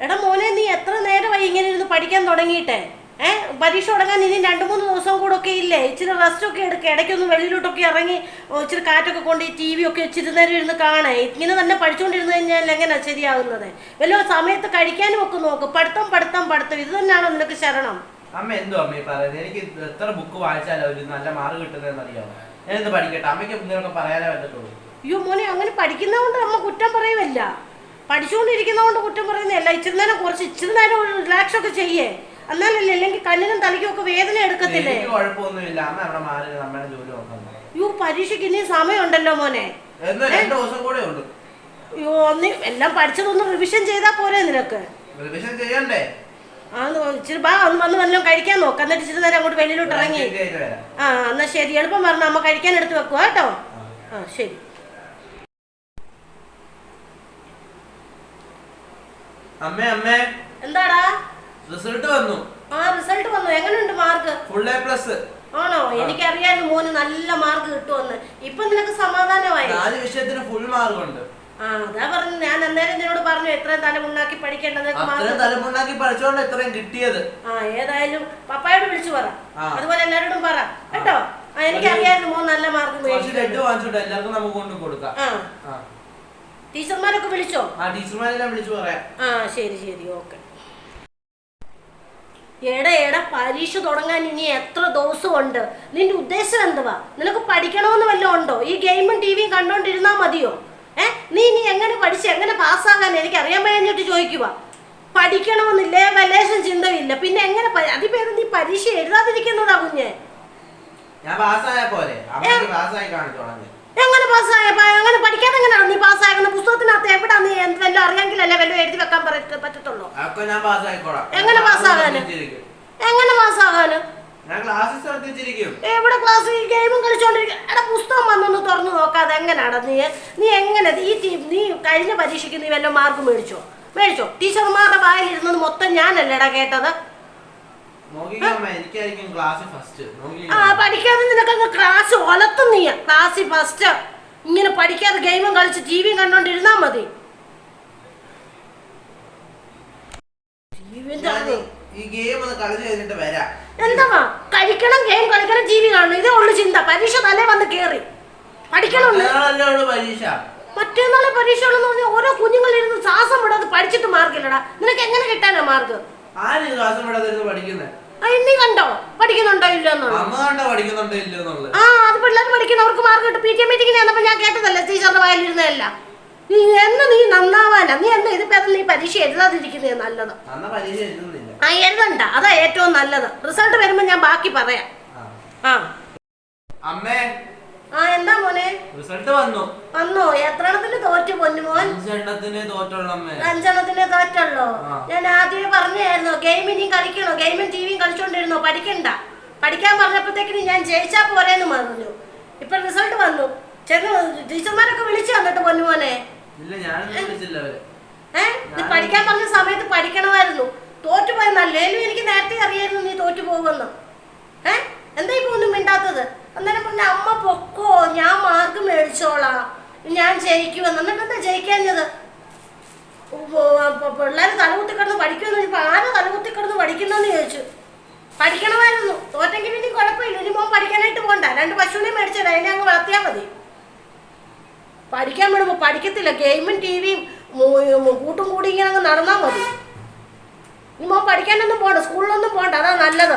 എടാ മോനെ നീ എത്ര നേരമായി ഇങ്ങനെ ഇരുന്ന് പഠിക്കാൻ തുടങ്ങിയിട്ടെ? ഏഹ് പരീക്ഷ തുടങ്ങാൻ ഇനി രണ്ട് മൂന്ന് ദിവസം കൂടെ ഒക്കെ ഇല്ലേ? ഇച്ചിരി റെസ്റ്റ് ഒക്കെ എടുക്കുക ഇടയ്ക്കൊന്ന് വെളിയിലോട്ടൊക്കെ ഇറങ്ങി ഇച്ചിരി കാറ്റൊക്കെ കൊണ്ട് ടി വി ഒക്കെ ഇച്ചിരി നേരം ഇരുന്ന് കാണേ. ഇങ്ങനെ തന്നെ പഠിച്ചുകൊണ്ടിരുന്ന് കഴിഞ്ഞാൽ എങ്ങനെയാ ശരിയാകുന്നത് വല്ല സമയത്ത് കഴിക്കാനും ഒക്കെ നോക്ക്. പഠിത്തം പഠിത്തം പഠിത്തം. ഇത് തന്നെയാണോ നിനക്ക് ശരണം? അമ്മ എന്തോ അമ്മ പറയുന്നത്? എനിക്ക് എത്ര ബുക്ക് വായിച്ചാലോ ഒരു നല്ല മാർക്ക് കിട്ടുന്നതെന്ന് അറിയാമോ ഞാൻ എന്ത് പഠിക്കട്ടെ. അമ്മയ്ക്ക് പറയാനേ പറ്റത്തുള്ളൂ. അയ്യോ മോനെ അങ്ങനെ പഠിക്കുന്നതുകൊണ്ട് അമ്മ കുറ്റം പറയുമല്ല പഠിച്ചുകൊണ്ടിരിക്കുന്നതുകൊണ്ട് കുറ്റം പറയുന്നതല്ല. ഇച്ചിരി നേരം കുറച്ച് ഇച്ചിരി നേരം ഒരു റിലാക്സ് ഒക്കെ ചെയ്യേ. എന്നാലല്ലേ അല്ലെങ്കിൽ കണ്ണിനും തലയ്ക്കും ഒക്കെ വേദന എടുക്കത്തില്ലേ? യു പരീക്ഷയ്ക്ക് ഇനി സമയമുണ്ടല്ലോ മോനെ. ഒന്ന് എല്ലാം പഠിച്ചതൊന്നും റിവിഷൻ ചെയ്താൽ പോരെ നിനക്ക്. ആ ഇച്ചിരി ബാ ഒന്ന് വന്ന് വല്ലതും കഴിക്കാൻ നോക്ക്. എന്നിട്ട് ഇച്ചിരി നേരം അങ്ങോട്ട് വെളിയിലോട്ട് ഇറങ്ങി. ആ എന്നാ ശരി. എളുപ്പം പറഞ്ഞ അമ്മ കഴിക്കാൻ എടുത്ത് വെക്കുക കേട്ടോ? ആ ശരി. അമ്മേ അമ്മേ. എന്താടാ? റിസൾട്ട് വന്നു. ആ റിസൾട്ട് വന്നു. എങ്ങനെയുണ്ട് മാർക്ക്? Full A plus. ആണോ? എനിക്കറിയായിരുന്നു മോന് നല്ല മാർക്ക് കിട്ടുമെന്ന്. ഇപ്പൊ നിനക്ക് സമാധാനമായി? നാല് വിഷയത്തിന് ഫുൾ മാർക്ക് ഉണ്ട്. ആ അതാ പറഞ്ഞു ഞാൻ അന്നേരം നിന്നോട് പറഞ്ഞു എത്രയും തലമുണ്ടാക്കി പഠിക്കേണ്ടത് തലമുണ്ടാക്കി പഠിച്ചോണ്ട് ഇത്രയും കിട്ടിയത്. ആ ഏതായാലും പപ്പായോട് വിളിച്ചു പറ. അതുപോലെ എല്ലാവരോടും പറ. കേട്ടോ? എനിക്കറിയായിരുന്നു മോൻ നല്ല മാർക്ക് മേടിച്ചു ലഡ്ഡു വാങ്ങിച്ചോട്ടെ എല്ലാവർക്കും നമുക്ക് കൊണ്ട് കൊടുക്കാം. ആ. ടീച്ചർമാരൊക്കെ വിളിച്ചോ? ആ ടീച്ചർമാരെല്ലാം വിളിച്ചു പറയാം. ആ ശരി ശരി ഓക്കെ. എടാ എടാ പരീക്ഷ തുടങ്ങാൻ ഇനി എത്ര ദിവസമുണ്ട്? നിന്റെ ഉദ്ദേശം എന്തുവാ? നിനക്ക് പഠിക്കണമെന്ന് വല്ലതും ഉണ്ടോ? ഈ ഗെയിമും ടി വിയും കണ്ടോണ്ടിരുന്നാ മതിയോ? ഏ? നീ ഇനി എങ്ങനെ പഠിച്ച് എങ്ങനെ പാസ്സാകാൻ എനിക്ക് അറിയാൻ കഴിഞ്ഞിട്ട് ചോദിക്കുക പഠിക്കണമെന്നില്ലേ? വലേശം ചിന്തയില്ല. പിന്നെ എങ്ങനെ പ- അതിപ്പോ നീ പരീക്ഷ എഴുതാതിരിക്കുന്നതാ കുഞ്ഞെ. എങ്ങനെ പാസ്സായ? എങ്ങനെ പഠിക്കാതെ എങ്ങനെയാണ് നീ പാസ്സാകുന്ന പുസ്തകത്തിനകത്ത് എവിടാ നീ എന്ത് വല്ലതും അറിയാമെങ്കിലല്ലേ വല്ലതും എഴുതി വെക്കാൻ പറയ- പറ്റത്തുള്ളൂ. ഞാൻ പാസ്സായിക്കോളാം എങ്ങനെ പാസ്സാകാന്? എങ്ങനെ പാസ്സാകാന്? ഞാൻ ക്ലാസ്സിൽ ശ്രദ്ധിച്ചിരിക്കും എവിടെ ക്ലാസ്സിൽ ഗെയിമും കളിച്ചോണ്ടിരിക്കും എടാ പുസ്തകം വന്നൊന്ന് തുറന്നു നോക്കാതെ എങ്ങനെയാടാ നീ? നീ എങ്ങനെ ഈ ടീം നീ കഴിഞ്ഞ പരീക്ഷയ്ക്ക് നീ വല്ല മാർക്ക് മേടിച്ചോ? മേടിച്ചോ? ടീച്ചർമാരുടെ വായിലിരുന്നത് മൊത്തം ഞാനല്ലേടാ കേട്ടത്? നോക്കിക്കമ്മ എനിക്കായിരിക്കും ക്ലാസ് ഫസ്റ്റ് ആ പഠിക്കാതെ നിനക്കങ്ങ് ക്ലാസ് ഒലത്തും നീ ക്ലാസ്സിൽ ഫസ്റ്റ് ഇങ്ങനെ പഠിക്കാതെ ഗെയിമും കളിച്ച് ടി വിയും കണ്ടോണ്ടിരുന്നാ മതി TV ഞാൻ ന്റെ ഈ ഗെയിം ഒന്ന് കളിച്ച് കഴിഞ്ഞിട്ട് വരാം. എന്താ കഴിക്കണം ഗെയിം കളിക്കണം ജീവി കാണണം. ഇതേ ഉള്ളു ചിന്ത. പരീക്ഷ തലേ വന്ന് കേറി. പഠിക്കണം പരീക്ഷ. ഉള്ളൂ പരീക്ഷ ഉള്ളെന്ന് പറഞ്ഞാൽ ഓരോ കുഞ്ഞുങ്ങളിരുന്ന് ശ്വാസം വിടാതെ പഠിച്ചിട്ട് മാർക്കില്ലടാ നിനക്ക് എങ്ങനെ കിട്ടാനാ മാർക്ക്? ആരും ക്ലാസ് വിടാതിരുന്ന് പഠിക്കുന്നത് നീ കണ്ടോ? പഠിക്കുന്നുണ്ടോ ഇല്ലോ ആ അത് പിള്ളേർ പഠിക്കുന്നവർക്ക് മാർക്ക് കിട്ടും. പി ടി എ മീറ്റിംഗിന് ഞാൻ കേട്ടതല്ലേ ടീച്ചറുടെ വായിലിരുന്നതല്ല. നീ എന്ന് നീ നീ എന്താ ഇതിപ്പോ നീ പരീക്ഷ എഴുതാതിരിക്കുന്നത് നല്ലത്? ആ എഴുതണ്ട. അതാ ഏറ്റവും നല്ലത്. റിസൾട്ട് വരുമ്പോ ഞാൻ ബാക്കി പറയാം. ആ. അമ്മേ. ആ എന്താ മോനെ? റിസൾട്ട് വന്നു. വന്നോ. എത്രണത്തിന് തോറ്റു പൊന്നുമോൻ? അഞ്ചെണ്ണത്തിന് തോറ്റുള്ള അമ്മേ. അഞ്ചെണ്ണത്തിന് തോറ്റല്ലോ ഞാൻ ആദ്യമേ പറഞ്ഞായിരുന്നു ഗെയിം ഇനിയും കളിക്കണോ? ഗെയിമും ടിവിയും കളിച്ചോണ്ടിരുന്നോ? പഠിക്കണ്ട. പഠിക്കാൻ പറഞ്ഞപ്പോഴത്തേക്കിന് ഞാൻ ജയിച്ചാ പോരേന്ന് പറഞ്ഞു. ഇപ്പൊ റിസൾട്ട് വന്നു. ചെന്ന് ടീച്ചർമാരൊക്കെ വിളിച്ചു വന്നിട്ട് പൊന്നുമോനെ ഇല്ല ഞാനൊന്നും വിളിച്ചില്ല അവരെ. ഏഹ് നീ പഠിക്കാൻ പറഞ്ഞ സമയത്ത് പഠിക്കണമായിരുന്നു. തോറ്റുപോയെന്ന് അല്ലേലും എനിക്ക് നേരത്തെ അറിയായിരുന്നു നീ തോറ്റു പോകുമെന്ന്. ഏ? എന്താ ഇപ്പൊ ഒന്നും മിണ്ടാത്തത്? അന്നേരം പറഞ്ഞ അമ്മ പൊക്കോ ഞാൻ മാർക്ക് മേടിച്ചോളാം. ഞാൻ ജയിക്കുമെന്ന്. എന്നിട്ട് എന്താ ജയിക്കാഞ്ഞത് പിള്ളേർ തലകുത്തി കിടന്ന് പഠിക്കുമെന്ന് ചോദിച്ചപ്പോ ആരാ തലകുത്തി കിടന്ന് പഠിക്കണമെന്ന് ചോദിച്ചു. പഠിക്കണമായിരുന്നു. തോറ്റെങ്കിൽ ഇനി കുഴപ്പമില്ല. ഇനി മോൻ പഠിക്കാനായിട്ട് പോകണ്ട രണ്ട് പശുവിനെ മേടിച്ചത് അതിനെ അങ്ങ് വളർത്തിയാൽ മതി. പഠിക്കാൻ വിടുമ്പോൾ പഠിക്കത്തില്ല. ഗെയിമും ടി വിയും കൂട്ടും കൂടി ഇങ്ങനെ അങ്ങ് നടന്നാൽ മതി. ഇനി മോൻ പഠിക്കാനൊന്നും പോകണ്ട സ്കൂളിലൊന്നും പോകണ്ട അതാ നല്ലത്.